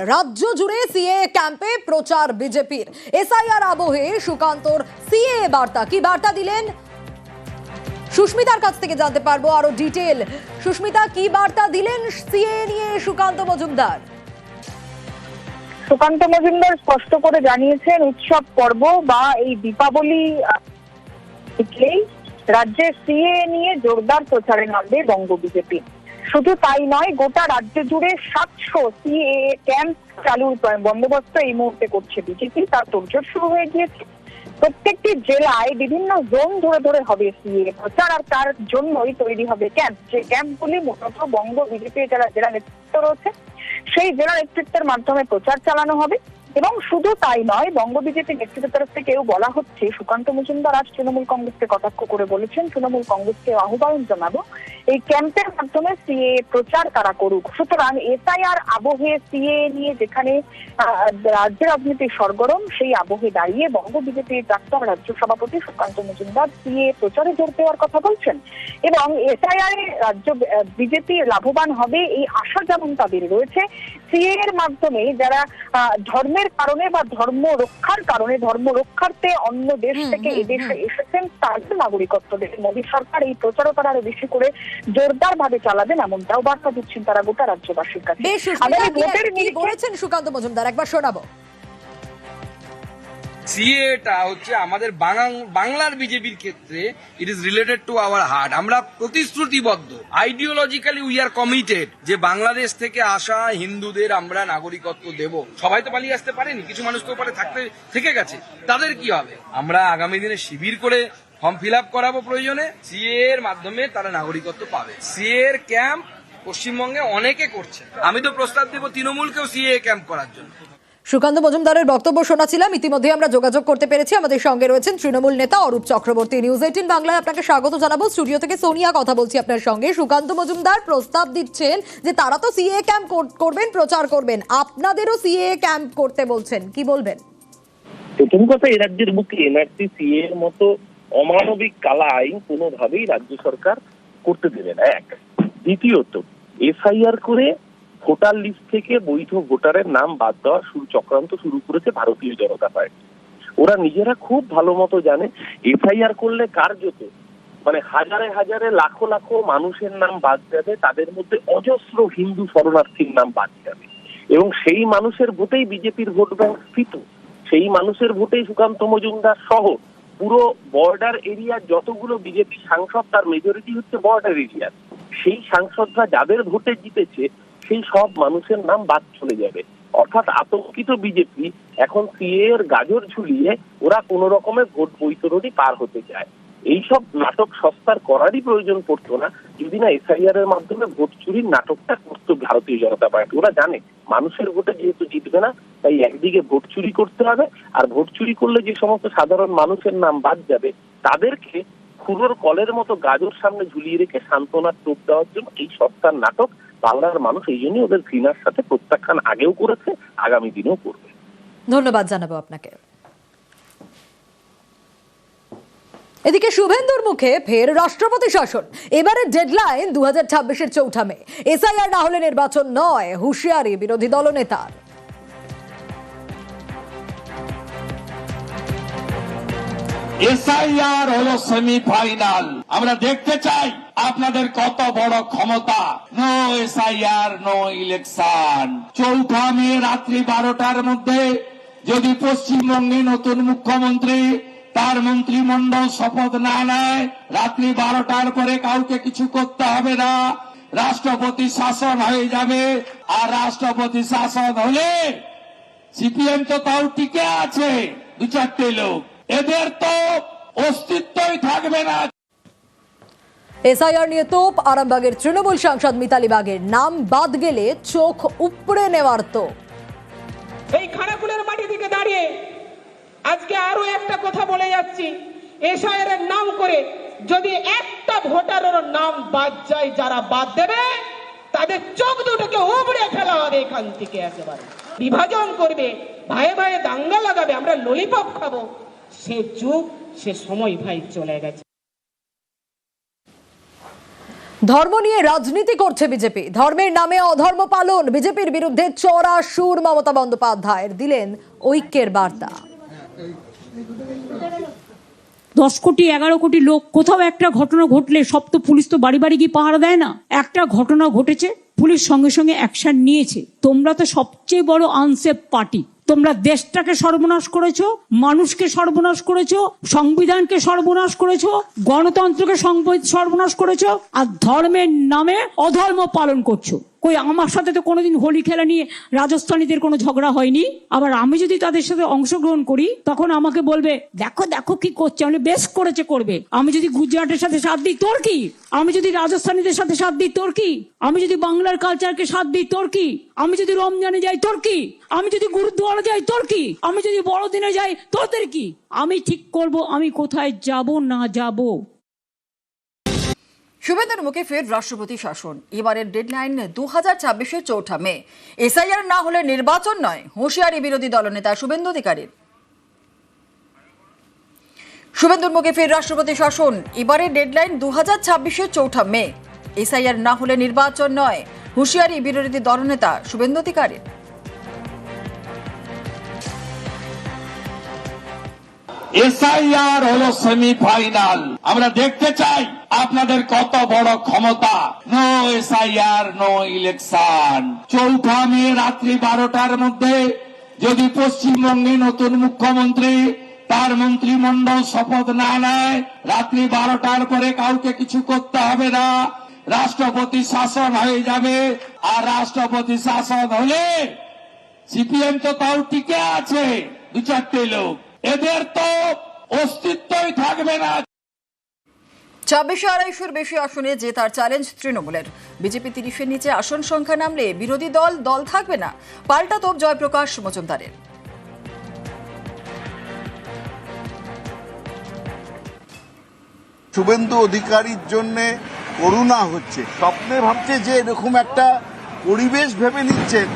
রাজ্য জুড়ে সিএ ক্যাম্পে প্রচার বিজেপির। এসআইআর আবহে সুকান্তর সিএ বার্তা। কি বার্তা দিলেন? সুস্মিতার কাছ থেকে জানতে পারব আরও ডিটেল। সুস্মিতা, কি বার্তা দিলেন সিএ নিয়ে সুকান্ত মজুমদার? সুকান্ত মজুমদার স্পষ্ট করে জানিয়েছেন, উৎসব পর্ব বা এই দীপাবলি রাজ্যে সিএ নিয়ে জোরদার প্রচারে নামবে বঙ্গ বিজেপি। শুধু তাই নয়, গোটা রাজ্য জুড়ে সাতশো সিএ ক্যাম্প চালুর বন্দোবস্ত এই মুহূর্তে করছে বিজেপি তার তোড়জোড় শুরু হয়ে গিয়েছে। প্রত্যেকটি জেলায় বিভিন্ন জোন ধরে ধরে হবে সিএ প্রচার, আর তার জন্যই তৈরি হবে ক্যাম্প যে ক্যাম্পগুলি মূলত বঙ্গ বিজেপি যারা জেলা নেতৃত্ব রয়েছে, সেই জেলা নেতৃত্বের মাধ্যমে প্রচার চালানো হবে। এবং শুধু তাই নয়, বঙ্গ বিজেপি নেতৃত্বের তরফ থেকেও বলা হচ্ছে, সুকান্ত মজুমদার আজ তৃণমূল কংগ্রেসকে কটাক্ষ করে বলেছেন, তৃণমূল কংগ্রেসকে আহ্বান জানাব এই ক্যাম্পের মাধ্যমে সিএ প্রচার তারা করুক। সুতরাং এসআইআর আবহে সিএ নিয়ে যেখানে রাজ্যের রাজনীতি সরগরম সেই আবহে দাঁড়িয়ে বঙ্গ বিজেপির প্রাক্তন রাজ্য সভাপতি সুকান্ত মজুমদার সিএ প্রচারে জোর দেওয়ার কথা বলছেন। এবং এসআইআর রাজ্য বিজেপি লাভবান হবে এই আশা যেমন তাদের রয়েছে সিএ এর মাধ্যমে যারা আহ, ধর্মের কারণে বা ধর্ম রক্ষার কারণে ধর্ম রক্ষার্থে অন্য দেশ থেকে এদেশে এসেছেন তাদের নাগরিকত্ব দেবে। মোদী সরকার এই প্রচারণা আরও বেশি করে জোরদার ভাবে চালাবেন এমনটাও বার্তা দিচ্ছেন তারা গোটা রাজ্যবাসীর কাছে। বলেছেন সুকান্ত মজুমদার? একবার শোনাবো। সিএটা হচ্ছে আমাদের বাংলার বিজেপির ক্ষেত্রে it is related to our heart আমরা প্রতিশ্রুতিবদ্ধ। আইডিওলজিক্যালি উই আর কমিটেড যে বাংলাদেশ থেকে আসা হিন্দুদের আমরা নাগরিকত্ব দেব। সবাই তো পালিয়ে আসতে পারেনি, কিছু মানুষ তো ওপারে থাকতে, থেকে গেছে। তাদের কি হবে? আমরা আগামী দিনে শিবির করে ফর্ম ফিল আপ করাবো প্রয়োজনে। সিএ এর মাধ্যমে তারা নাগরিকত্ব পাবে। সিএ এর ক্যাম্প পশ্চিমবঙ্গে অনেকে করছে। আমি তো প্রস্তাব দেবো তৃণমূলকেও সিএ ক্যাম্প করার জন্য। সুকান্ত মজুমদারের বক্তব্য শোনাছিলাম। ইতিমধ্যে আমরা যোগাযোগ করতে পেরেছি। আমাদের সঙ্গে রয়েছেন তৃণমূল নেতা অরূপ চক্রবর্তী। নিউজ এইটিন বাংলায় আপনাকে স্বাগত জানাব। স্টুডিও থেকে সোনিয়া কথা বলছি আপনার সঙ্গে। সুকান্ত মজুমদার প্রস্তাব দিচ্ছেন যে তারা তো সিএ ক্যাম্প করবেন, প্রচার করবেন। আপনাদেরও সিএ ক্যাম্প করতে বলছেন। কি বলবেন? প্রথম কথা এই রাজ্যের বুকে এনআরসি সিএ এর মতো অমানবিক কালা আইন কোনোভাবেই রাজ্য সরকার করতে দেবে না। এক। দ্বিতীয়ত, এফআইআর করে ভোটার লিস্ট থেকে বৈধ ভোটারের নাম বাদ দেওয়ার শুরু চক্রান্ত শুরু করেছে ভারতীয় জনতা পার্টি। ওরা নিজেরা খুব ভালো মতো জানে, এফআইআর করলে কার্যত মানে হাজারে হাজারে লাখো লাখো মানুষের নাম বাদ যাবে, তাদের মধ্যে অজস্র হিন্দু শরণার্থীর নাম বাদ যাবে। এবং সেই মানুষের ভোটেই বিজেপির ভোট ব্যাংক স্থিত। সেই মানুষের ভোটেই সুকান্ত মজুমদার সহ পুরো বর্ডার এরিয়ার যতগুলো বিজেপি সাংসদ, তার মেজরিটি হচ্ছে বর্ডার এরিয়ার সেই সাংসদরা যাদের ভোটে জিতেছে সেই সব মানুষের নাম বাদ চলে যাবে। অর্থাৎ আতঙ্কিত বিজেপি এখন সিএ এর গাজর ঝুলিয়ে ওরা কোন রকমের ভোট বৈতরণী পার হতে চায়। এইসব নাটক সস্তার করারই প্রয়োজন পড়তো না। যদি না এসআইআর এর মাধ্যমে ভোট চুরির নাটকটা করতো ভারতীয় জনতা পার্টি। ওরা জানে, মানুষের ভোটে যেহেতু জিতবে না, তাই একদিকে ভোট চুরি করতে হবে, আর ভোট চুরি করলে যে সমস্ত সাধারণ মানুষের নাম বাদ যাবে, তাদেরকে খুনোর কলের মতো গাজর সামনে ঝুলিয়ে রেখে সান্ত্বনার টোপ দেওয়ার জন্য এই সস্তার নাটক বাংলার মানুষ এই জন্যই ওদের ঘৃণার সাথে প্রত্যাখ্যান আগেও করেছে, আগামী দিনেও করবে। ধন্যবাদ জানাব আপনাকে। এদিকে শুভেন্দুর মুখে ফের রাষ্ট্রপতি শাসন। এবারে ডেডলাইন দু হাজার ছাব্বিশের চৌঠা মে। এসআইআর না হলে নির্বাচন নয়, হুঁশিয়ারি বিরোধী দলনেতার। এসআইআর হলো সেমিফাইনাল আমরা দেখতে চাই আপনাদের কত বড় ক্ষমতা। নো এসআইআর নো ইলেকশন চৌঠা মে রাত্রি বারোটার মধ্যে যদি পশ্চিমবঙ্গে নতুন মুখ্যমন্ত্রী, তার মন্ত্রিমণ্ডল শপথ না নেয়, রাত্রি বারোটার পরে কাউকে কিছু করতে হবে না। রাষ্ট্রপতি শাসন হয়ে যাবে। আর রাষ্ট্রপতি শাসন হলে সিপিএম তো তাও টিকে আছে দু চারটে লোক। এদের তো অস্তিত্বই থাকবে না। এসআইআর নিয়ে তোপ আরামবাগের তৃণমূল সাংসদ মিতালি বাগের নাম বাদ গেলে চোখ উপড়ে নেওয়ার তো এই খানাকুলের মাটি থেকে দাঁড়িয়ে আজকে আরও একটা কথা বলে যাচ্ছি। এসআইআর এর নাম করে যদি একটা ভোটারের নাম বাদ যায় যারা বাদ দেবে তাদের চোখ দুটোকে উবড়ে ফেলা হবে এখান থেকে একেবারে। বিভাজন করবে ভাই ভাই দাঙ্গা লাগাবে আমরা ললিপপ খাব। সে যুগ সে সময় ভাই চলে গেছে। ধর্ম নিয়ে রাজনীতি করছে বিজেপি। ধর্মের নামে অধর্ম পালন বিজেপির বিরুদ্ধে চড়া সুর মমতা বন্দ্যোপাধ্যায়ের দিলেন ঐক্যের বার্তা। দশ কোটি এগারো কোটি লোক কোথাও একটা ঘটনা ঘটলে সব তো পুলিশ তো বাড়ি বাড়ি গিয়ে পাহারা দেয় না। একটা ঘটনা ঘটেছে পুলিশ সঙ্গে সঙ্গে অ্যাকশন নিয়েছে। তোমরা তো সবচেয়ে বড় আনসেফ পার্টি তোমরা দেশটাকে সর্বনাশ করেছ, মানুষকে সর্বনাশ করেছ, সংবিধানকে সর্বনাশ করেছ, গণতন্ত্রকে সর্বনাশ করেছ, আর ধর্মের নামে অধর্ম পালন করছ। কই আমার সাথে তো কোনোদিন হোলি খেলা নিয়ে রাজস্থানীদের কোনো ঝগড়া হয়নি? আবার আমি যদি তাদের সাথে অংশগ্রহণ করি, তখন আমাকে বলবে, দেখো দেখো কি করছে, আমি বেশ করেছে করবে। আমি যদি গুজরাটের সাথে সাথ দিই, তোর কি? আমি যদি রাজস্থানীদের সাথে সাথ দিই, তোর কি? আমি যদি বাংলার কালচারকে সাথ দিই, তোর কি? আমি যদি রমজানে যাই, তোর কি? আমি যদি গুরুদ্বারা যাই, তোর কি? আমি যদি বড়দিনে যাই, তোদের কি? আমি ঠিক করব, আমি কোথায় যাব, না যাব? শুভেন্দুর মুখে ফের রাষ্ট্রপতি শাসন। এবারের ডেডলাইন দু হাজার ছাব্বিশের চৌঠা মে। এসআইআর না হলে নির্বাচন নয়, হুঁশিয়ারি বিরোধী দলনেতা শুভেন্দু অধিকারীর। শুভেন্দুর মুখে ফের রাষ্ট্রপতি শাসন। এবারের ডেডলাইন দু হাজার ছাব্বিশের চৌঠা মে। এসআইআর না হলে নির্বাচন নয়, হুঁশিয়ারি বিরোধী দলনেতা শুভেন্দু অধিকারীর। এসআইআর হলো সেমিফাইনাল আমরা দেখতে চাই আপনাদের কত বড় ক্ষমতা। নো এসআইআর নো ইলেকশন চৌঠা মে রাত্রি বারোটার মধ্যে যদি পশ্চিমবঙ্গে নতুন মুখ্যমন্ত্রী, তার মন্ত্রিমণ্ডল শপথ না নেয়, রাত্রি বারোটার পরে কাউকে কিছু করতে হবে না। রাষ্ট্রপতি শাসন হয়ে যাবে। আর রাষ্ট্রপতি শাসন হলে সিপিএম তো তাও টিকে আছে দু চারটে লোক। এদের তো অস্তিত্বই থাকবে না। ছাব্বিশে আড়াইশোর বেশি আসনে জেতার চ্যালেঞ্জ তৃণমূলের। বিজেপি তিরিশের নিচে আসন সংখ্যা নামলে বিরোধী দল দল থাকবে না। পাল্টা তোপ জয়প্রকাশ মজুমদারের। শুভেন্দু অধিকারীর জন্য করুণা হচ্ছে। স্বপ্নে ভাবছে যে এরকম একটা পরিবেশ ভেবে নিচ্ছেন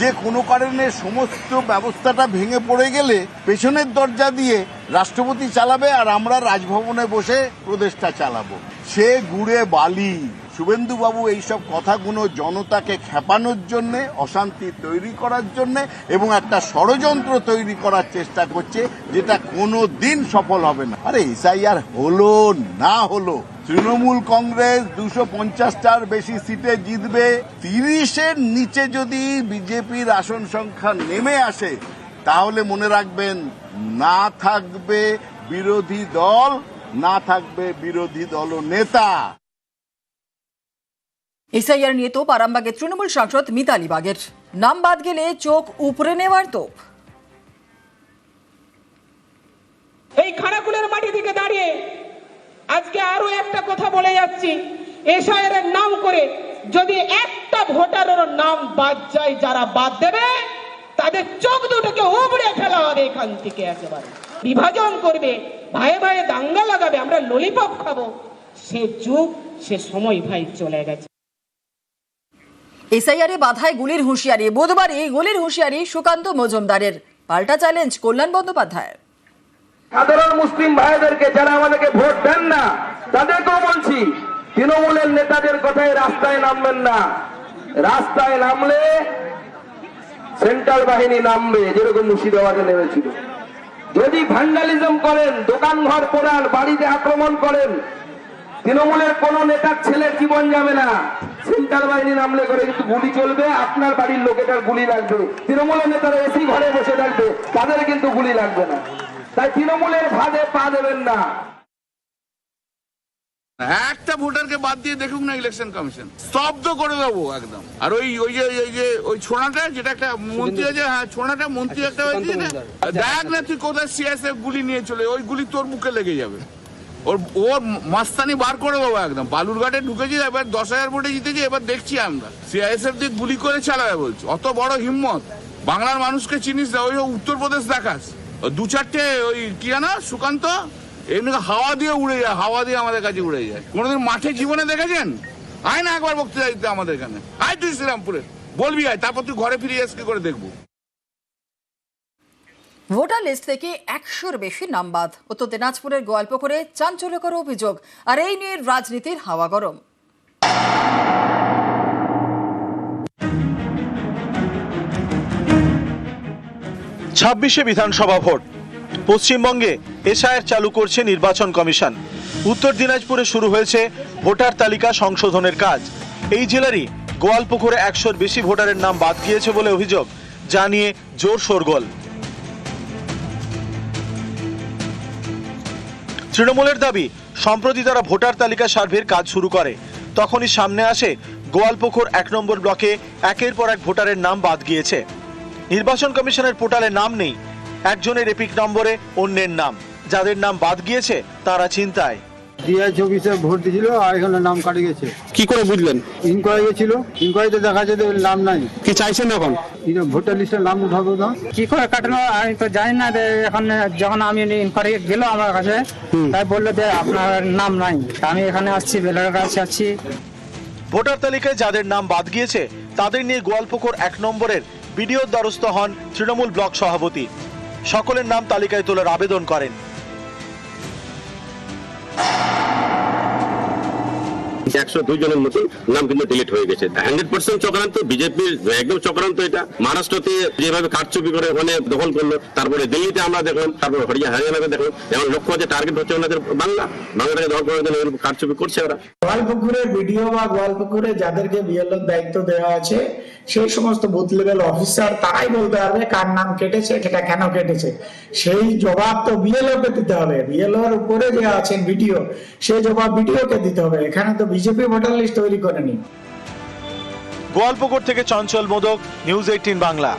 যে কোনো কারণে সমস্ত ব্যবস্থাটা ভেঙে পড়ে গেলে পেছনের দরজা দিয়ে রাষ্ট্রপতি চালাবে আর আমরা রাজভবনে বসে প্রদেশটা চালাবো। সে গুড়ে বালি। শুভেন্দুবাবু এইসব কথাগুলো জনতাকে খেপানোর জন্য, অশান্তি তৈরি করার জন্য এবং একটা ষড়যন্ত্র তৈরি করার চেষ্টা করছে যেটা কোনো দিন সফল হবে না। আরে এসআইআর হলো না হলো তৃণমূল কংগ্রেস দুশো পঞ্চাশটার বেশি সিটে জিতবে। তিরিশের নিচে যদি বিজেপির আসন সংখ্যা নেমে আসে তাহলে মনে রাখবেন না থাকবে বিরোধী দল না থাকবে বিরোধী দল নেতা। এসআইআর নিয়ে তো আরামবাগের তৃণমূল সাংসদ মিতালি বাগের। নাম বাদ গেলে চোখ উপরে নেওয়ার তোপ। এই খানাকুলের মাটি থেকে দাঁড়িয়ে আজকে আরও একটা কথা বলে যাচ্ছি। এসআইয়ের নাম করে যদি একটা ভোটারের নাম বাদ যায়, যারা বাদ দেবে, তাদের চোখ দুটোকে উবড়ে ফেলা হবে এখান থেকে একেবারে। বিভাজন করবে ভাই ভাই দাঙ্গা লাগাবে, আমরা ললিপপ খাব। সে যুগ, সে সময় ভাই চলে গেছে। এসআইআরে বাধায় গুলির হুঁশিয়ারি, বুধবারই গুলির হুঁশিয়ারি সুকান্ত মজুমদারের। পাল্টা চ্যালেঞ্জ কল্যাণ বন্দ্যোপাধ্যায়ের। সাধারণ মুসলিম ভাইদেরকে যারা আমাদেরকে ভোট দেন না, তাদেরকেও বলছি, তৃণমূলের নেতাদের কথায় রাস্তায় নামবেন না। রাস্তায় নামলে সেন্ট্রাল বাহিনী নামবে, যেরকম মুর্শিদাবাদে নেমেছিল। যদি ভ্যান্ডালিজম করেন দোকান ঘর পোড়ান, বাড়িতে আক্রমণ করেন, তৃণমূলের কোন নেতার ছেলের জীবন যাবে না। সেন্ট্রাল বাহিনী নামলে করে কিন্তু গুলি চলবে, আপনার বাড়ির লোকেটার গুলি লাগবে। তৃণমূলের নেতারা এসি ঘরে বসে থাকবে, তাদের কিন্তু গুলি লাগবে না। তাই তৃণমূলের ভাদে পা দেবেন না। একটা ভোটারকে বাদ দিয়ে দেখুক না ইলেকশন কমিশন। স্তব্ধ করে দেবো একদম। আর ওই ওই যে ওই যে ওই ছোড়াটা যেটা একটা মন্ত্রী আছে হ্যাঁ ছোড়াটা মন্ত্রী একটা হয়েছে না? দেখ না তুই কোথায় সিএসএফ গুলি নিয়ে চলে ওই গুলি তোর মুখে লেগে যাবে। ওর ওর মাস্তানি বার করে দেবো একদম। বালুরঘাটে ঢুকেছি এবার দশ হাজার ভোটে জিতেছি এবার দেখছি আমরা। সিআইএসএফ দিয়ে গুলি করে চালাবে বলছে অত বড় হিম্মত। বাংলার মানুষকে চিনিস না ওই উত্তরপ্রদেশ দেখাস। দু চারটে ওই কি জানা, সুকান্ত? এমনি হাওয়া দিয়ে উড়ে যায়, হাওয়া দিয়ে আমাদের কাছে উড়ে যায়। কোনোদিন মাঠে জীবনে দেখেছেন? আয় না, একবার বক্তৃতা দিতে আমাদের এখানে। আয় তুই শ্রীরামপুরে। বলবি আয়, তারপর তুই ঘরে ফিরে যাস কি করে দেখব? ভোটার লিস্ট থেকে একশোর বেশি নাম বাদ। উত্তর দিনাজপুরের গল্প করে চাঞ্চল্যকর অভিযোগ। আর এই নিয়ে রাজনীতির হাওয়া গরম। ছাব্বিশে বিধানসভা ভোট। পশ্চিমবঙ্গে এসআইআর চালু করছে নির্বাচন কমিশন। উত্তর দিনাজপুরে শুরু হয়েছে ভোটার তালিকা সংশোধনের কাজ। এই জেলারই গোয়ালপুকুরে একশোর বেশি ভোটারের নাম বাদ গিয়েছে বলে অভিযোগ জানিয়ে জোর শোরগোল। তৃণমূলের দাবি, সম্প্রতি তারা ভোটার তালিকা সার্ভের কাজ শুরু করে। তখনই সামনে আসে গোয়ালপুকুর এক নম্বর ব্লকে একের পর এক ভোটারের নাম বাদ গিয়েছে। নির্বাচন কমিশনের পোর্টালে নাম নেই। একজনের এপিক নম্বরে অন্যের নাম। যাদের নাম বাদ গিয়েছে তারা চিন্তায় দুই চব্বিশে ভোট দিয়েছিল আর এখানে নাম কাটে গেছে। কি করে বুঝলেন? ইনকোয়ারি গেছিল। ইনকোয়ারিতে দেখা যাচ্ছে যে নাম নাই। কি চাইছেন এখন? ভোটার লিস্টে নাম উঠাবো না কি করে কাটানো আমি তো জানি না যে এখন যখন আমি ইনকোয়ারি গেল আমার কাছে তাই বলল যে আপনার নাম নাই। তা আমি এখানে আসছি বেলার কাছে আসছি। ভোটার তালিকায় যাদের নাম বাদ গিয়েছে তাদের নিয়ে গোয়ালপুকুর এক নম্বরের বিডিওর দ্বারস্থ হন তৃণমূল ব্লক সভাপতি। সকলের নাম তালিকায় তোলার আবেদন করেন। একশো দুই জনের মতো নাম কিন্তু ডিলিট হয়ে গেছে। হান্ড্রেড পার্সেন্ট চক্রান্ত বিজেপির একদম চক্রান্ত এটা। মহারাষ্ট্রতে যেভাবে কারচুপি করে ওখানে দখল করল তারপরে দিল্লিতে আমরা দেখলাম তারপরে হরিয়া হরিয়ানাতে দেখলাম এখন লক্ষ্য হচ্ছে টার্গেট হচ্ছে ওনাদের বাংলা। বাংলাটাকে দখল করার জন্য কারচুপি করছে ওরা। গোয়ালপুকুরে বিডিও বা গোয়ালপুকুরে যাদেরকে বিএলওর দায়িত্ব দেওয়া আছে সেই সমস্ত বুথ লেভেল অফিসার তারাই বলতে পারবে কার নাম কেটেছে, সেটা কেন কেটেছে? সেই জবাব তো বিএলও কে দিতে হবে। বিএলও এর উপরে যে আছেন বিডিও সেই জবাব বিডিও কে দিতে হবে। এখানে তো বিজেপি ভোটার লিস্ট তৈরি করেনি। গোয়ালপুকুর থেকে চঞ্চল মোদক, নিউজ এইটিন বাংলা।